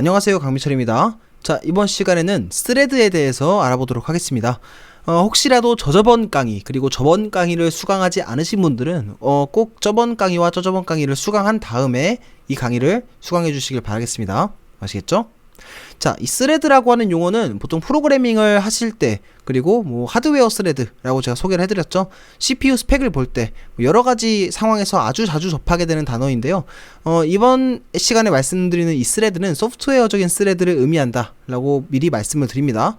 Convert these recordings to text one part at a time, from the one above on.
안녕하세요 강민철입니다. 자 이번 시간에는 스레드에 대해서 알아보도록 하겠습니다. 어, 혹시라도 저저번 강의 그리고 저번 강의를 수강하지 않으신 분들은 어, 꼭 저번 강의와 저저번 강의를 수강한 다음에 이 강의를 수강해 주시길 바라겠습니다. 아시겠죠? 자, 이 스레드라고 하는 용어는 보통 프로그래밍을 하실 때 그리고 뭐 하드웨어 스레드라고 제가 소개를 해드렸죠. CPU 스펙을 볼 때 여러 가지 상황에서 아주 자주 접하게 되는 단어인데요. 어, 이번 시간에 말씀드리는 이 스레드는 소프트웨어적인 스레드를 의미한다라고 미리 말씀을 드립니다.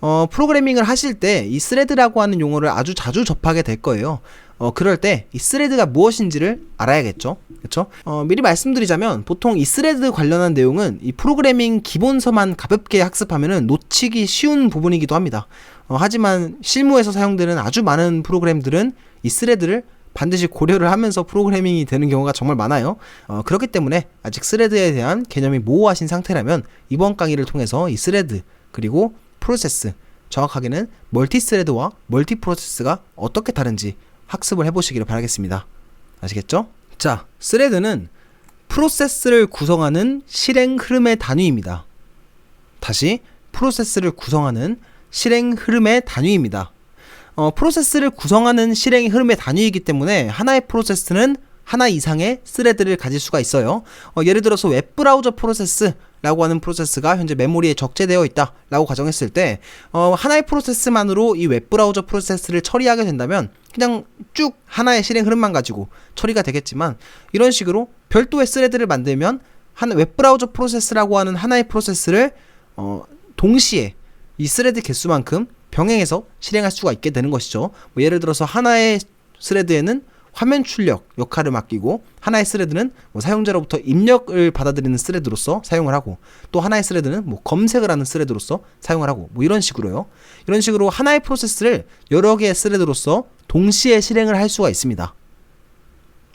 어, 프로그래밍을 하실 때 이 스레드라고 하는 용어를 아주 자주 접하게 될 거예요. 어, 그럴 때 이 스레드가 무엇인지를 알아야겠죠. 그렇죠? 어, 미리 말씀드리자면 보통 이 스레드 관련한 내용은 이 프로그래밍 기본서만 가볍게 학습하면은 놓치기 쉬운 부분이기도 합니다. 어, 하지만 실무에서 사용되는 아주 많은 프로그램들은 이 스레드를 반드시 고려를 하면서 프로그래밍이 되는 경우가 정말 많아요. 어, 그렇기 때문에 아직 스레드에 대한 개념이 모호하신 상태라면 이번 강의를 통해서 이 스레드 그리고 프로세스 정확하게는 멀티 스레드와 멀티 프로세스가 어떻게 다른지 학습을 해보시기를 바라겠습니다. 아시겠죠? 자, 스레드는 프로세스를 구성하는 실행 흐름의 단위입니다. 다시 프로세스를 구성하는 실행 흐름의 단위입니다. 어, 프로세스를 구성하는 실행 흐름의 단위이기 때문에 하나의 프로세스는 하나 이상의 스레드를 가질 수가 있어요. 어, 예를 들어서 웹브라우저 프로세스 라고 하는 프로세스가 현재 메모리에 적재되어 있다 라고 가정했을 때 어, 하나의 프로세스만으로 이 웹브라우저 프로세스를 처리하게 된다면 그냥 쭉 하나의 실행 흐름만 가지고 처리가 되겠지만 이런 식으로 별도의 스레드를 만들면 한 웹브라우저 프로세스라고 하는 하나의 프로세스를 어, 동시에 이 스레드 개수만큼 병행해서 실행할 수가 있게 되는 것이죠. 뭐 예를 들어서 하나의 스레드에는 화면 출력 역할을 맡기고 하나의 스레드는 뭐 사용자로부터 입력을 받아들이는 스레드로서 사용을 하고 또 하나의 스레드는 뭐 검색을 하는 스레드로서 사용을 하고 뭐 이런 식으로요. 이런 식으로 하나의 프로세스를 여러 개의 스레드로서 동시에 실행을 할 수가 있습니다.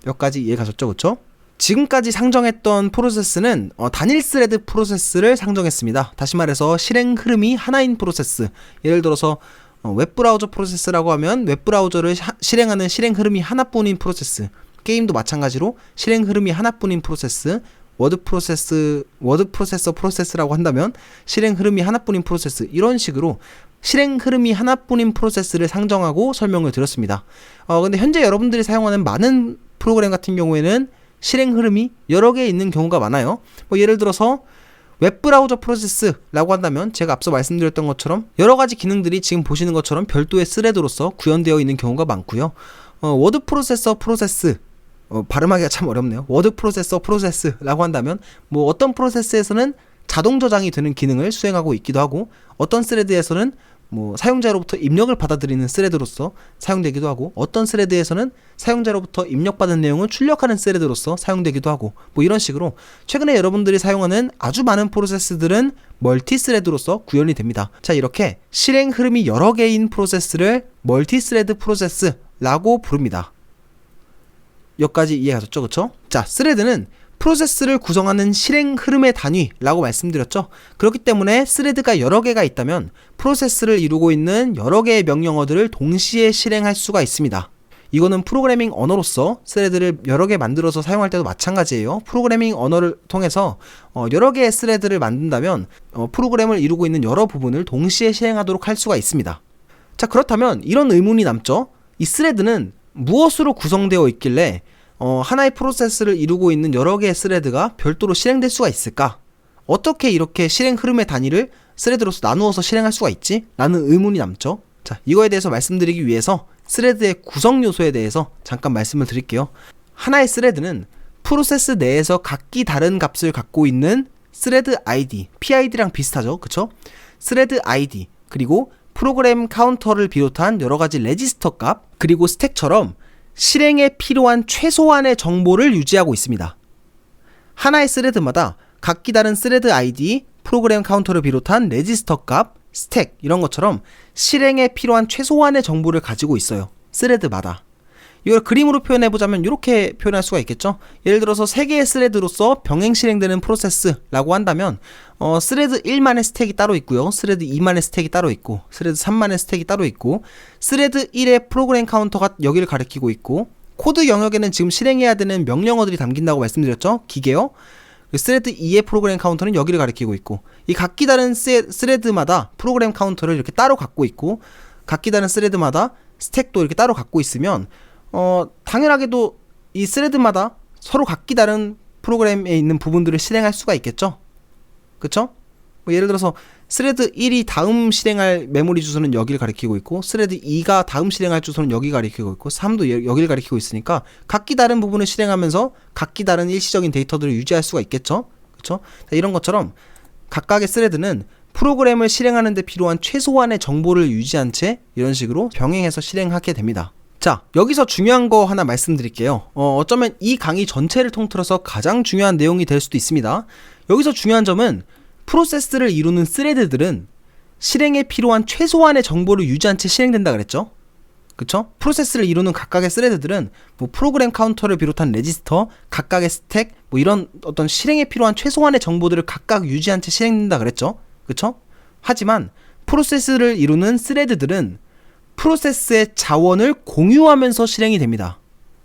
여기까지 이해 가셨죠, 그렇죠? 지금까지 상정했던 프로세스는 어, 단일 스레드 프로세스를 상정했습니다. 다시 말해서 실행 흐름이 하나인 프로세스. 예를 들어서 어, 웹브라우저 프로세스라고 하면 웹브라우저를 하, 실행하는 실행 흐름이 하나뿐인 프로세스. 게임도 마찬가지로 실행 흐름이 하나뿐인 프로세스. 워드 프로세스, 워드 프로세서 프로세스라고 한다면 실행 흐름이 하나뿐인 프로세스. 이런 식으로 실행 흐름이 하나뿐인 프로세스를 상정하고 설명을 드렸습니다. 어, 근데 현재 여러분들이 사용하는 많은 프로그램 같은 경우에는 실행 흐름이 여러 개 있는 경우가 많아요. 뭐 예를 들어서 웹브라우저 프로세스라고 한다면 제가 앞서 말씀드렸던 것처럼 여러 가지 기능들이 지금 보시는 것처럼 별도의 스레드로서 구현되어 있는 경우가 많고요. 어, 워드 프로세서 프로세스 어, 발음하기가 참 어렵네요. 워드 프로세서 프로세스라고 한다면 뭐 어떤 프로세스에서는 자동 저장이 되는 기능을 수행하고 있기도 하고 어떤 스레드에서는 뭐 사용자로부터 입력을 받아들이는 스레드로서 사용되기도 하고 어떤 스레드에서는 사용자로부터 입력받은 내용을 출력하는 스레드로서 사용되기도 하고 뭐 이런 식으로 최근에 여러분들이 사용하는 아주 많은 프로세스들은 멀티 스레드로서 구현이 됩니다. 자 이렇게 실행 흐름이 여러 개인 프로세스를 멀티 스레드 프로세스라고 부릅니다. 여기까지 이해 가셨죠, 그쵸? 자, 스레드는 프로세스를 구성하는 실행 흐름의 단위라고 말씀드렸죠. 그렇기 때문에 스레드가 여러 개가 있다면 프로세스를 이루고 있는 여러 개의 명령어들을 동시에 실행할 수가 있습니다. 이거는 프로그래밍 언어로서 스레드를 여러 개 만들어서 사용할 때도 마찬가지예요. 프로그래밍 언어를 통해서 어, 여러 개의 스레드를 만든다면 어, 프로그램을 이루고 있는 여러 부분을 동시에 실행하도록 할 수가 있습니다. 자 그렇다면 이런 의문이 남죠. 이 스레드는 무엇으로 구성되어 있길래 어, 하나의 프로세스를 이루고 있는 여러 개의 스레드가 별도로 실행될 수가 있을까? 어떻게 이렇게 실행 흐름의 단위를 스레드로서 나누어서 실행할 수가 있지? 라는 의문이 남죠. 자, 이거에 대해서 말씀드리기 위해서 스레드의 구성 요소에 대해서 잠깐 말씀을 드릴게요. 하나의 스레드는 프로세스 내에서 각기 다른 값을 갖고 있는 스레드 ID, PID랑 비슷하죠. 그쵸? 스레드 ID, 그리고 프로그램 카운터를 비롯한 여러 가지 레지스터 값, 그리고 스택처럼 실행에 필요한 최소한의 정보를 유지하고 있습니다. 하나의 스레드마다 각기 다른 스레드 ID, 프로그램 카운터를 비롯한 레지스터 값, 스택 이런 것처럼 실행에 필요한 최소한의 정보를 가지고 있어요. 스레드마다. 이걸 그림으로 표현해 보자면 이렇게 표현할 수가 있겠죠. 예를 들어서 세 개의 스레드로서 병행 실행되는 프로세스라고 한다면 어, 스레드 1만의 스택이 따로 있고요. 스레드 2만의 스택이 따로 있고 스레드 3만의 스택이 따로 있고 스레드 1의 프로그램 카운터가 여기를 가리키고 있고 코드 영역에는 지금 실행해야 되는 명령어들이 담긴다고 말씀드렸죠. 기계요. 스레드 2의 프로그램 카운터는 여기를 가리키고 있고 이 각기 다른 스- 스레드마다 프로그램 카운터를 이렇게 따로 갖고 있고 각기 다른 스레드마다 스택도 이렇게 따로 갖고 있으면 어 당연하게도 이 스레드마다 서로 각기 다른 프로그램에 있는 부분들을 실행할 수가 있겠죠. 그쵸? 뭐 예를 들어서 스레드 1이 다음 실행할 메모리 주소는 여기를 가리키고 있고 스레드 2가 다음 실행할 주소는 여기 가리키고 있고 3도 여- 여기를 가리키고 있으니까 각기 다른 부분을 실행하면서 각기 다른 일시적인 데이터들을 유지할 수가 있겠죠. 자, 이런 것처럼 각각의 스레드는 프로그램을 실행하는 데 필요한 최소한의 정보를 유지한 채 이런 식으로 병행해서 실행하게 됩니다. 자, 여기서 중요한 거 하나 말씀드릴게요. 어, 어쩌면 이 강의 전체를 통틀어서 가장 중요한 내용이 될 수도 있습니다. 여기서 중요한 점은 프로세스를 이루는 스레드들은 실행에 필요한 최소한의 정보를 유지한 채 실행된다 그랬죠? 그쵸? 프로세스를 이루는 각각의 스레드들은 뭐 프로그램 카운터를 비롯한 레지스터, 각각의 스택, 뭐 이런 어떤 실행에 필요한 최소한의 정보들을 각각 유지한 채 실행된다 그랬죠? 그쵸? 하지만 프로세스를 이루는 스레드들은 프로세스의 자원을 공유하면서 실행이 됩니다.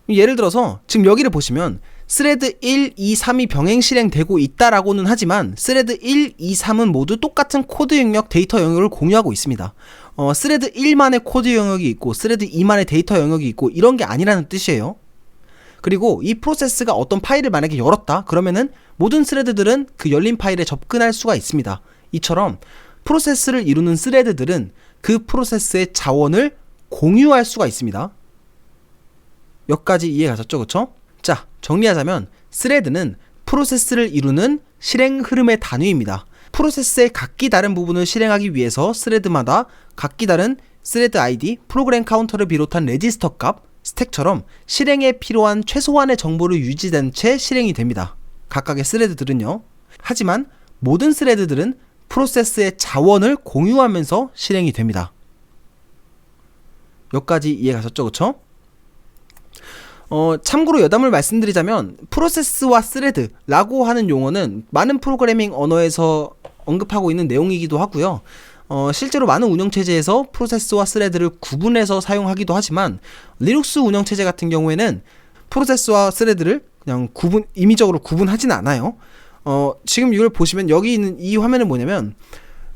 예를 들어서 지금 여기를 보시면 스레드 1, 2, 3이 병행 실행되고 있다라고는 하지만 스레드 1, 2, 3은 모두 똑같은 코드 영역, 데이터 영역을 공유하고 있습니다. 어, 스레드 1만의 코드 영역이 있고 스레드 2만의 데이터 영역이 있고 이런 게 아니라는 뜻이에요. 그리고 이 프로세스가 어떤 파일을 만약에 열었다 그러면은 모든 스레드들은 그 열린 파일에 접근할 수가 있습니다. 이처럼 프로세스를 이루는 스레드들은 그 프로세스의 자원을 공유할 수가 있습니다. 여기까지 이해 가셨죠, 그쵸? 자, 정리하자면 스레드는 프로세스를 이루는 실행 흐름의 단위입니다. 프로세스의 각기 다른 부분을 실행하기 위해서 스레드마다 각기 다른 스레드 아이디, 프로그램 카운터를 비롯한 레지스터 값, 스택처럼 실행에 필요한 최소한의 정보를 유지된 채 실행이 됩니다. 각각의 스레드들은요. 하지만 모든 스레드들은 프로세스의 자원을 공유하면서 실행이 됩니다. 여기까지 이해 가셨죠, 그쵸? 어, 참고로 여담을 말씀드리자면 프로세스와 스레드라고 하는 용어는 많은 프로그래밍 언어에서 언급하고 있는 내용이기도 하고요. 어, 실제로 많은 운영체제에서 프로세스와 스레드를 구분해서 사용하기도 하지만 리눅스 운영체제 같은 경우에는 프로세스와 스레드를 그냥 구분 임의적으로 구분하지는 않아요. 어, 지금 이걸 보시면 여기 있는 이 화면은 뭐냐면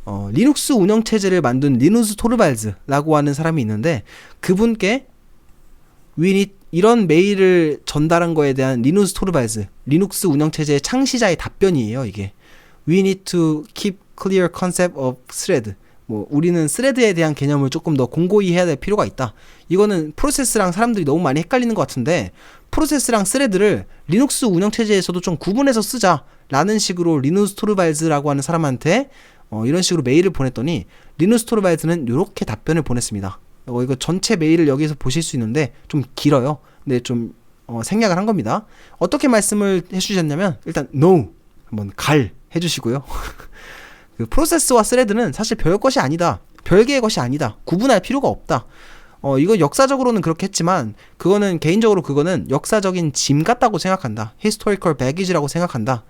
어, 리눅스 운영 체제를 만든 리누스 토르발즈라고 하는 사람이 있는데 그분께 윈이 이런 메일을 전달한 거에 대한 리누스 토르발즈 리눅스 운영 체제의 창시자의 답변이에요 이게. We keep clear concept of thread 뭐 우리는 스레드에 대한 개념을 조금 더 공고히 해야 될 필요가 있다 이거는 프로세스랑 사람들이 너무 많이 헷갈리는 것 같은데 프로세스랑 스레드를 리눅스 운영 체제에서도 좀 구분해서 쓰자 라는 식으로 리누스 토르발즈라고 하는 사람한테 어, 이런 식으로 메일을 보냈더니 리누스 토르발즈는 이렇게 답변을 보냈습니다 어, 이거 전체 메일을 여기서 보실 수 있는데 좀 길어요. 근데 좀 어, 생략을 한 겁니다. 어떻게 말씀을 해주셨냐면 일단 no 한번 갈 해주시고요. 그 프로세스와 스레드는 사실 별 것이 아니다. 별개의 것이 아니다. 구분할 필요가 없다. 어, 이거 역사적으로는 그렇게 했지만, 그거는, 개인적으로 그거는 역사적인 짐 같다고 생각한다. historical baggage라고 생각한다.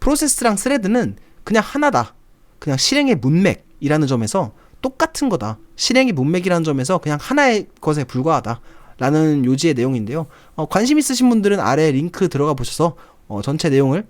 프로세스랑 스레드는 그냥 하나다. 그냥 실행의 문맥이라는 점에서 똑같은 거다. 실행의 문맥이라는 점에서 그냥 하나의 것에 불과하다. 라는 요지의 내용인데요. 어, 관심 있으신 분들은 아래 링크 들어가 보셔서 어, 전체 내용을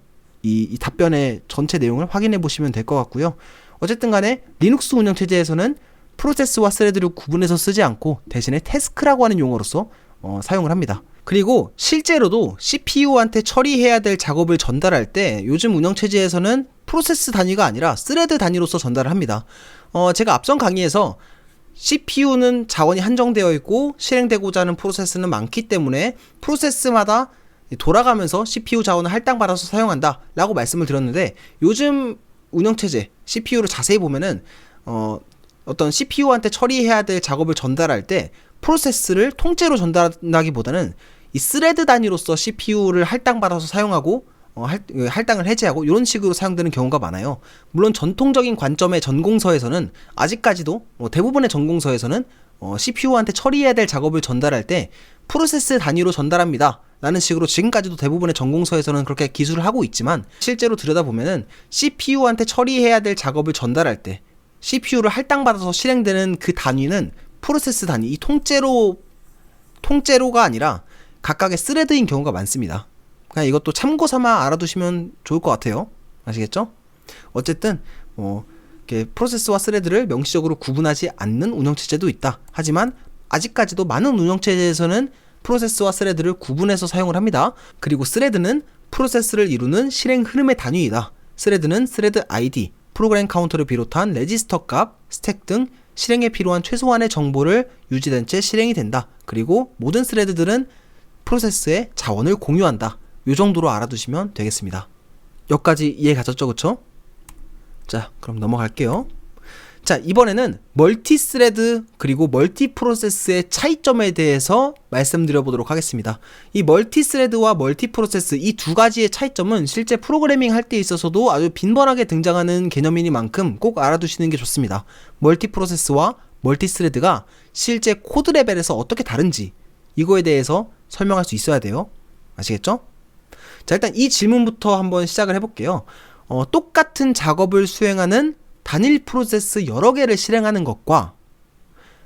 이, 이 답변의 전체 내용을 확인해 보시면 될 것 같고요. 어쨌든 간에 리눅스 운영 체제에서는 프로세스와 스레드를 구분해서 쓰지 않고 대신에 태스크라고 하는 용어로서 어, 사용을 합니다. 그리고 실제로도 CPU한테 처리해야 될 작업을 전달할 때 요즘 운영 체제에서는 프로세스 단위가 아니라 스레드 단위로서 전달을 합니다. 어, 제가 앞선 강의에서 CPU는 자원이 한정되어 있고 실행되고자 하는 프로세스는 많기 때문에 프로세스마다 돌아가면서 CPU 자원을 할당받아서 사용한다 라고 말씀을 드렸는데 요즘 운영체제 CPU를 자세히 보면은 어, 어떤 CPU한테 처리해야 될 작업을 전달할 때 프로세스를 통째로 전달하기보다는 이 스레드 단위로서 CPU를 할당받아서 사용하고 어, 할, 그 할당을 해제하고 이런 식으로 사용되는 경우가 많아요. 물론 전통적인 관점의 전공서에서는 아직까지도 뭐 대부분의 전공서에서는 어, CPU한테 처리해야 될 작업을 전달할 때 프로세스 단위로 전달합니다. 라는 식으로 지금까지도 대부분의 전공서에서는 그렇게 기술을 하고 있지만 실제로 들여다보면은 CPU한테 처리해야 될 작업을 전달할 때 CPU를 할당받아서 실행되는 그 단위는 프로세스 단위, 이 통째로 통째로가 아니라 각각의 스레드인 경우가 많습니다. 그냥 이것도 참고 삼아 알아두시면 좋을 것 같아요. 아시겠죠? 어쨌든 뭐 이렇게 프로세스와 스레드를 명시적으로 구분하지 않는 운영체제도 있다. 하지만 아직까지도 많은 운영체제에서는 프로세스와 스레드를 구분해서 사용을 합니다. 그리고 스레드는 프로세스를 이루는 실행 흐름의 단위이다. 스레드는 스레드 ID, 프로그램 카운터를 비롯한 레지스터 값, 스택 등 실행에 필요한 최소한의 정보를 유지된 채 실행이 된다. 그리고 모든 스레드들은 프로세스의 자원을 공유한다. 이 정도로 알아두시면 되겠습니다. 여기까지 이해 가셨죠, 그쵸? 자, 그럼 넘어갈게요. 자, 이번에는 멀티 스레드 그리고 멀티 프로세스의 차이점에 대해서 말씀드려 보도록 하겠습니다. 이 멀티 스레드와 멀티 프로세스 이 두 가지의 차이점은 실제 프로그래밍 할 때 있어서도 아주 빈번하게 등장하는 개념이니만큼 꼭 알아두시는 게 좋습니다. 멀티 프로세스와 멀티 스레드가 실제 코드 레벨에서 어떻게 다른지 이거에 대해서 설명할 수 있어야 돼요. 아시겠죠? 자, 일단 이 질문부터 한번 시작을 해볼게요. 어, 똑같은 작업을 수행하는 단일 프로세스 여러 개를 실행하는 것과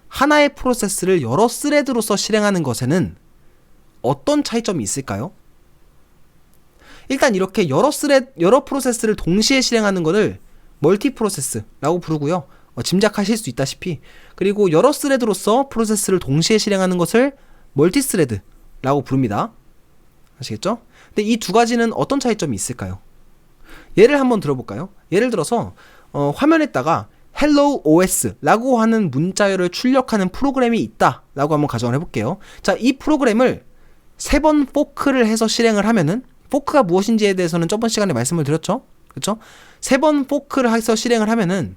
하나의 프로세스를 여러 스레드로서 실행하는 것에는 어떤 차이점이 있을까요? 일단 이렇게 여러 스레 여러 프로세스를 동시에 실행하는 것을 멀티 프로세스라고 부르고요. 어, 짐작하실 수 있다시피 그리고 여러 스레드로서 프로세스를 동시에 실행하는 것을 멀티 스레드라고 부릅니다. 아시겠죠? 근데 이 두 가지는 어떤 차이점이 있을까요? 예를 한번 들어볼까요? 예를 들어서 어, 화면에다가 Hello OS라고 하는 문자열을 출력하는 프로그램이 있다라고 한번 가정을 해볼게요. 자, 이 프로그램을 세 번 포크를 해서 실행을 하면은 포크가 무엇인지에 대해서는 저번 시간에 말씀을 드렸죠. 그렇죠? 세 번 포크를 해서 실행을 하면은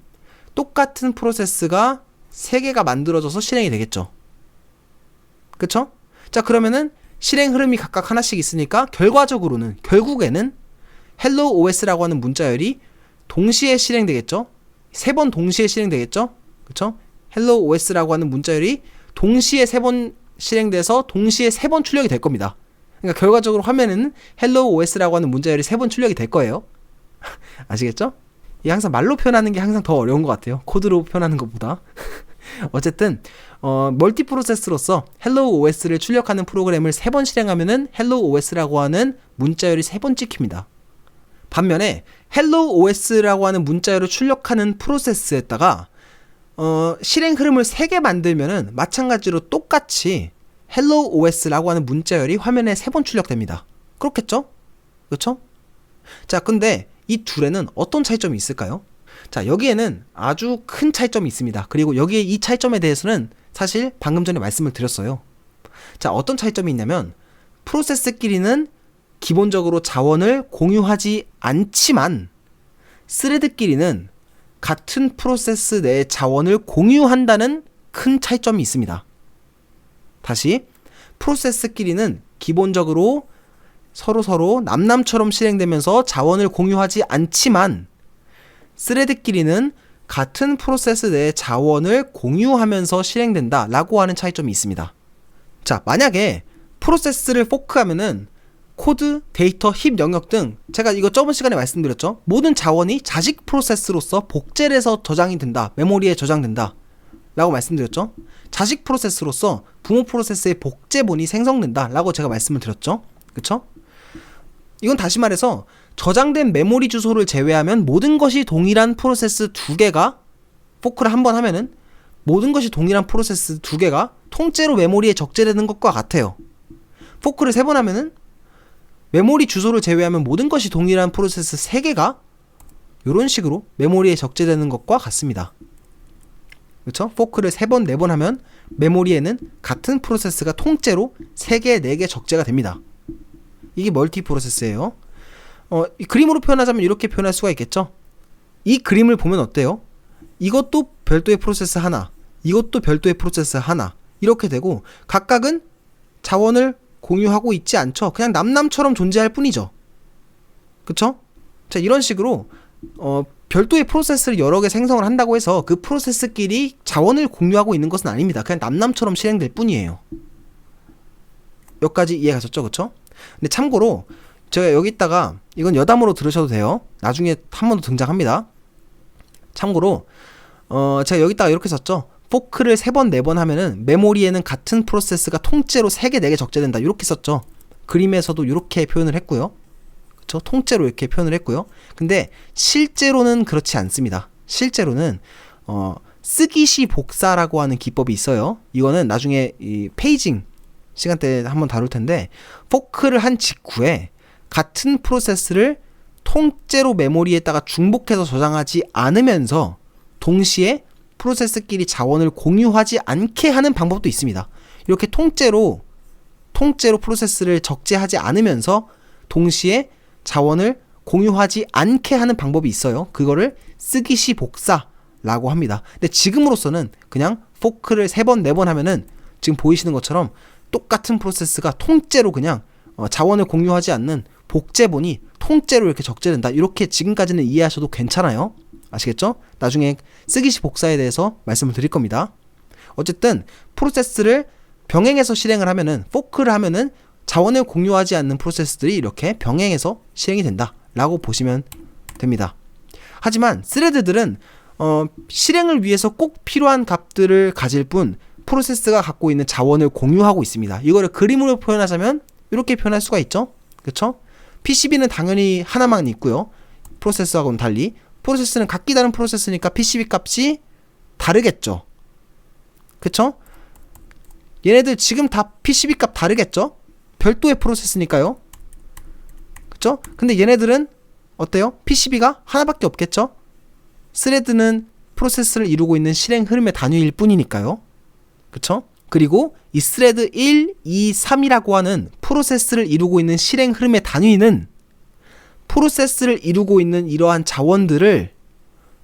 똑같은 프로세스가 세 개가 만들어져서 실행이 되겠죠. 그렇죠? 자, 그러면은 실행 흐름이 각각 하나씩 있으니까 결과적으로는 결국에는 Hello OS라고 하는 문자열이 동시에 실행되겠죠? 세 번 동시에 실행되겠죠? 그쵸? Hello OS라고 하는 문자열이 동시에 세 번 실행돼서 동시에 세 번 출력이 될 겁니다. 그러니까 결과적으로 화면에는 Hello OS라고 하는 문자열이 세 번 출력이 될 거예요. 아시겠죠? 이 항상 말로 표현하는 게 항상 더 어려운 것 같아요. 코드로 표현하는 것보다. 어쨌든 어, 멀티 프로세스로서 Hello OS를 출력하는 프로그램을 세 번 실행하면은 Hello OS라고 하는 문자열이 세 번 찍힙니다. 반면에 Hello OS라고 하는 문자열을 출력하는 프로세스에다가 어, 실행 흐름을 3개 만들면은 마찬가지로 똑같이 Hello OS라고 하는 문자열이 화면에 3번 출력됩니다. 그렇겠죠? 그렇죠? 자, 근데 이 둘에는 어떤 차이점이 있을까요? 자, 여기에는 아주 큰 차이점이 있습니다. 그리고 여기에 이 차이점에 대해서는 사실 방금 전에 말씀을 드렸어요. 자, 어떤 차이점이 있냐면 프로세스끼리는 기본적으로 자원을 공유하지 않지만 스레드끼리는 같은 프로세스 내 자원을 공유한다는 큰 차이점이 있습니다. 다시 프로세스끼리는 기본적으로 서로 서로 남남처럼 실행되면서 자원을 공유하지 않지만 스레드끼리는 같은 프로세스 내 자원을 공유하면서 실행된다 라고 하는 차이점이 있습니다. 자, 만약에 프로세스를 포크하면은 코드, 데이터, 힙 영역 등 제가 이거 저번 시간에 말씀드렸죠. 모든 자원이 자식 프로세스로서 복제해서 저장이 된다. 메모리에 저장된다. 라고 말씀드렸죠. 자식 프로세스로서 부모 프로세스의 복제본이 생성된다. 라고 제가 말씀을 드렸죠. 그쵸? 이건 다시 말해서 저장된 메모리 주소를 제외하면 모든 것이 동일한 프로세스 두 개가 포크를 한 번 하면은 모든 것이 동일한 프로세스 두 개가 통째로 메모리에 적재되는 것과 같아요. 포크를 세 번 하면은 메모리 주소를 제외하면 모든 것이 동일한 프로세스 3개가 이런 식으로 메모리에 적재되는 것과 같습니다. 그렇죠? 포크를 3번, 4번 하면 메모리에는 같은 프로세스가 통째로 3개, 4개 적재가 됩니다. 이게 멀티 프로세스예요. 어, 그림으로 표현하자면 이렇게 표현할 수가 있겠죠? 이 그림을 보면 어때요? 이것도 별도의 프로세스 하나, 이것도 별도의 프로세스 하나, 이렇게 되고 각각은 자원을 공유하고 있지 않죠. 그냥 남남처럼 존재할 뿐이죠. 그쵸? 자, 이런 식으로, 어, 별도의 프로세스를 여러 개 생성을 한다고 해서 그 프로세스끼리 자원을 공유하고 있는 것은 아닙니다. 그냥 남남처럼 실행될 뿐이에요. 여기까지 이해 가셨죠? 그쵸? 근데 참고로, 제가 여기다가, 이건 여담으로 들으셔도 돼요. 나중에 한 번 더 등장합니다. 참고로, 어, 제가 여기다가 이렇게 썼죠. 포크를 세 번, 네번 하면은 메모리에는 같은 프로세스가 통째로 세 개, 네개 적재된다. 이렇게 썼죠. 그림에서도 이렇게 표현을 했고요. 그쵸? 통째로 이렇게 표현을 했고요. 근데 실제로는 그렇지 않습니다. 실제로는 어, 쓰기시 복사라고 하는 기법이 있어요. 이거는 나중에 이 페이징 시간 때 한번 다룰 텐데 포크를 한 직후에 같은 프로세스를 통째로 메모리에다가 중복해서 저장하지 않으면서 동시에 프로세스끼리 자원을 공유하지 않게 하는 방법도 있습니다. 이렇게 통째로 통째로 프로세스를 적재하지 않으면서 동시에 자원을 공유하지 않게 하는 방법이 있어요. 그거를 쓰기시 복사라고 합니다. 근데 지금으로서는 그냥 포크를 세 번, 네 번 하면은 지금 보이시는 것처럼 똑같은 프로세스가 통째로 그냥 어, 자원을 공유하지 않는 복제본이 통째로 이렇게 적재된다. 이렇게 지금까지는 이해하셔도 괜찮아요. 아시겠죠? 나중에 쓰기시 복사에 대해서 말씀을 드릴 겁니다. 어쨌든 프로세스를 병행해서 실행을 하면은 포크를 하면은 자원을 공유하지 않는 프로세스들이 이렇게 병행해서 실행이 된다라고 보시면 됩니다. 하지만 스레드들은 어, 실행을 위해서 꼭 필요한 값들을 가질 뿐 프로세스가 갖고 있는 자원을 공유하고 있습니다. 이거를 그림으로 표현하자면 이렇게 표현할 수가 있죠. 그렇죠? PCB는 당연히 하나만 있고요. 프로세스하고는 달리 프로세스는 각기 다른 프로세스니까 PCB 값이 다르겠죠. 그쵸? 얘네들 지금 다 PCB 값 다르겠죠? 별도의 프로세스니까요. 그쵸? 근데 얘네들은 어때요? PCB가 하나밖에 없겠죠? 스레드는 프로세스를 이루고 있는 실행 흐름의 단위일 뿐이니까요. 그쵸? 그리고 이 스레드 1, 2, 3이라고 하는 프로세스를 이루고 있는 실행 흐름의 단위는 프로세스를 이루고 있는 이러한 자원들을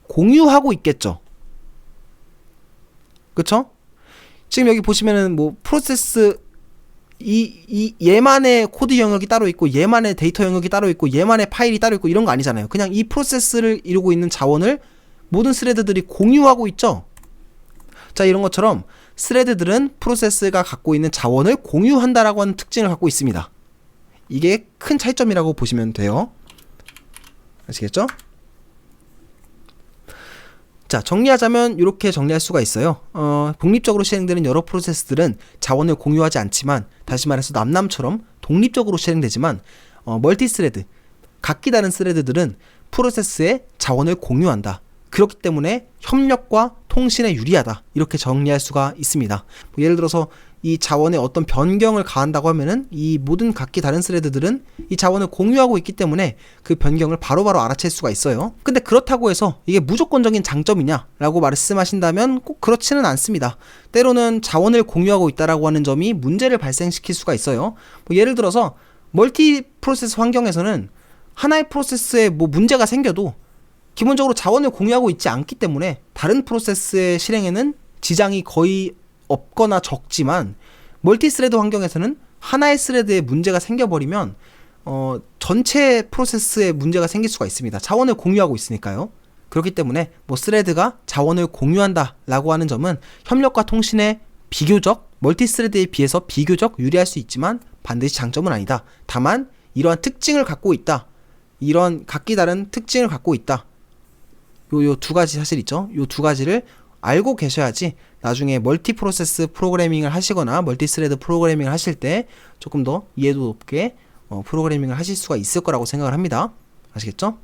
공유하고 있겠죠. 그쵸? 지금 여기 보시면은 뭐 프로세스 이, 이 얘만의 코드 영역이 따로 있고 얘만의 데이터 영역이 따로 있고 얘만의 파일이 따로 있고 이런 거 아니잖아요. 그냥 이 프로세스를 이루고 있는 자원을 모든 스레드들이 공유하고 있죠. 자, 이런 것처럼 스레드들은 프로세스가 갖고 있는 자원을 공유한다라고 하는 특징을 갖고 있습니다. 이게 큰 차이점이라고 보시면 돼요. 아시겠죠? 자, 정리하자면 이렇게 정리할 수가 있어요. 어, 독립적으로 실행되는 여러 프로세스들은 자원을 공유하지 않지만 다시 말해서 남남처럼 독립적으로 실행되지만 어, 멀티스레드, 각기 다른 스레드들은 프로세스의 자원을 공유한다. 그렇기 때문에 협력과 통신에 유리하다. 이렇게 정리할 수가 있습니다. 뭐 예를 들어서 이 자원에 어떤 변경을 가한다고 하면은 이 모든 각기 다른 스레드들은 이 자원을 공유하고 있기 때문에 그 변경을 바로 바로 알아챌 수가 있어요. 근데 그렇다고 해서 이게 무조건적인 장점이냐라고 말씀하신다면 꼭 그렇지는 않습니다. 때로는 자원을 공유하고 있다라고 하는 점이 문제를 발생시킬 수가 있어요. 뭐 예를 들어서 멀티 프로세스 환경에서는 하나의 프로세스에 뭐 문제가 생겨도 기본적으로 자원을 공유하고 있지 않기 때문에 다른 프로세스의 실행에는 지장이 거의 없거나 적지만 멀티스레드 환경에서는 하나의 스레드에 문제가 생겨버리면 어, 전체 프로세스에 문제가 생길 수가 있습니다. 자원을 공유하고 있으니까요. 그렇기 때문에 뭐 스레드가 자원을 공유한다라고 하는 점은 협력과 통신에 비교적 멀티스레드에 비해서 비교적 유리할 수 있지만 반드시 장점은 아니다. 다만 이러한 특징을 갖고 있다. 이런 각기 다른 특징을 갖고 있다. 요 요 두 가지 사실 있죠. 요 두 가지를 알고 계셔야지 나중에 멀티 프로세스 프로그래밍을 하시거나 멀티 스레드 프로그래밍을 하실 때 조금 더 이해도 높게 어, 프로그래밍을 하실 수가 있을 거라고 생각을 합니다. 아시겠죠?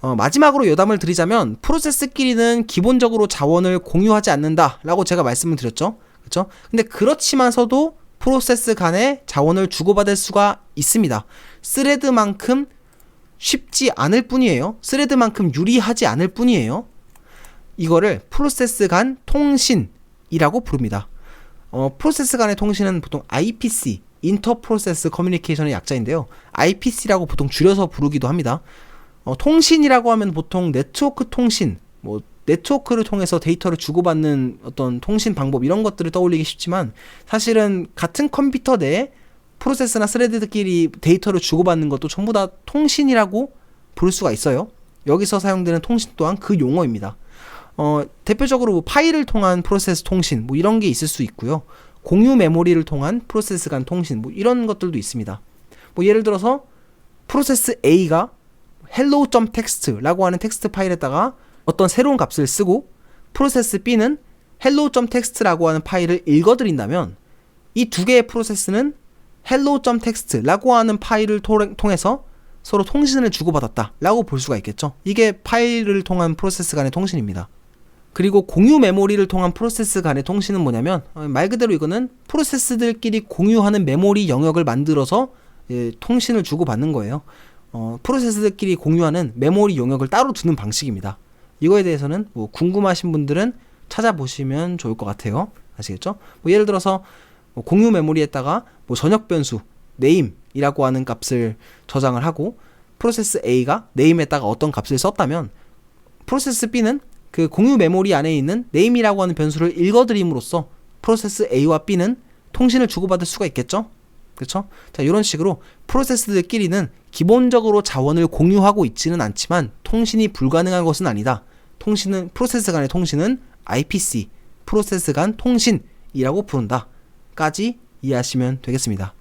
어, 마지막으로 여담을 드리자면 프로세스끼리는 기본적으로 자원을 공유하지 않는다라고 제가 말씀을 드렸죠. 그렇죠? 근데 그렇지만서도 프로세스 간에 자원을 주고받을 수가 있습니다. 스레드만큼 쉽지 않을 뿐이에요. 스레드만큼 유리하지 않을 뿐이에요. 이거를 프로세스 간 통신이라고 부릅니다. 어, 프로세스 간의 통신은 보통 IPC, 인터 프로세스 커뮤니케이션의 약자인데요. IPC라고 보통 줄여서 부르기도 합니다. 어, 통신이라고 하면 보통 네트워크 통신, 뭐 네트워크를 통해서 데이터를 주고받는 어떤 통신 방법 이런 것들을 떠올리기 쉽지만 사실은 같은 컴퓨터 내에 프로세스나 스레드들끼리 데이터를 주고받는 것도 전부 다 통신이라고 부를 수가 있어요. 여기서 사용되는 통신 또한 그 용어입니다. 어, 대표적으로 뭐 파일을 통한 프로세스 통신 뭐 이런 게 있을 수 있고요. 공유 메모리를 통한 프로세스 간 통신 뭐 이런 것들도 있습니다. 뭐 예를 들어서 프로세스 A가 hello.txt라고 하는 텍스트 파일에다가 어떤 새로운 값을 쓰고 프로세스 B는 hello.txt라고 하는 파일을 읽어드린다면 이 두 개의 프로세스는 hello.txt라고 하는 파일을 토- 통해서 서로 통신을 주고받았다라고 볼 수가 있겠죠. 이게 파일을 통한 프로세스 간의 통신입니다. 그리고 공유 메모리를 통한 프로세스 간의 통신은 뭐냐면 어, 말 그대로 이거는 프로세스들끼리 공유하는 메모리 영역을 만들어서 예, 통신을 주고받는 거예요. 어, 프로세스들끼리 공유하는 메모리 영역을 따로 두는 방식입니다. 이거에 대해서는 뭐 궁금하신 분들은 찾아보시면 좋을 것 같아요. 아시겠죠? 뭐 예를 들어서 뭐 공유 메모리에다가 뭐 전역 변수 name이라고 하는 값을 저장을 하고 프로세스 A가 name에다가 어떤 값을 썼다면 프로세스 B는 그 공유 메모리 안에 있는 name이라고 하는 변수를 읽어드림으로써 프로세스 A와 B는 통신을 주고받을 수가 있겠죠? 그렇죠? 자, 이런 식으로 프로세스들끼리는 기본적으로 자원을 공유하고 있지는 않지만 통신이 불가능한 것은 아니다. 통신은 프로세스 간의 통신은 IPC, 프로세스 간 통신이라고 부른다. 까지 이해하시면 되겠습니다.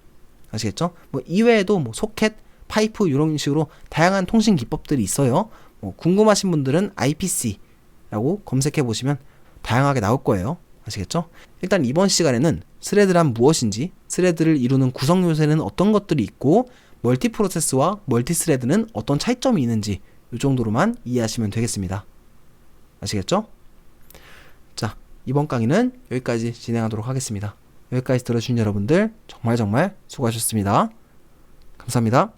아시겠죠? 뭐 이외에도 뭐 소켓, 파이프 이런 식으로 다양한 통신 기법들이 있어요. 뭐 궁금하신 분들은 IPC 라고 검색해 보시면 다양하게 나올 거예요. 아시겠죠? 일단 이번 시간에는 스레드란 무엇인지, 스레드를 이루는 구성 요소에는 어떤 것들이 있고, 멀티 프로세스와 멀티 스레드는 어떤 차이점이 있는지 이 정도로만 이해하시면 되겠습니다. 아시겠죠? 자, 이번 강의는 여기까지 진행하도록 하겠습니다. 여기까지 들어주신 여러분들 정말 정말 수고하셨습니다. 감사합니다.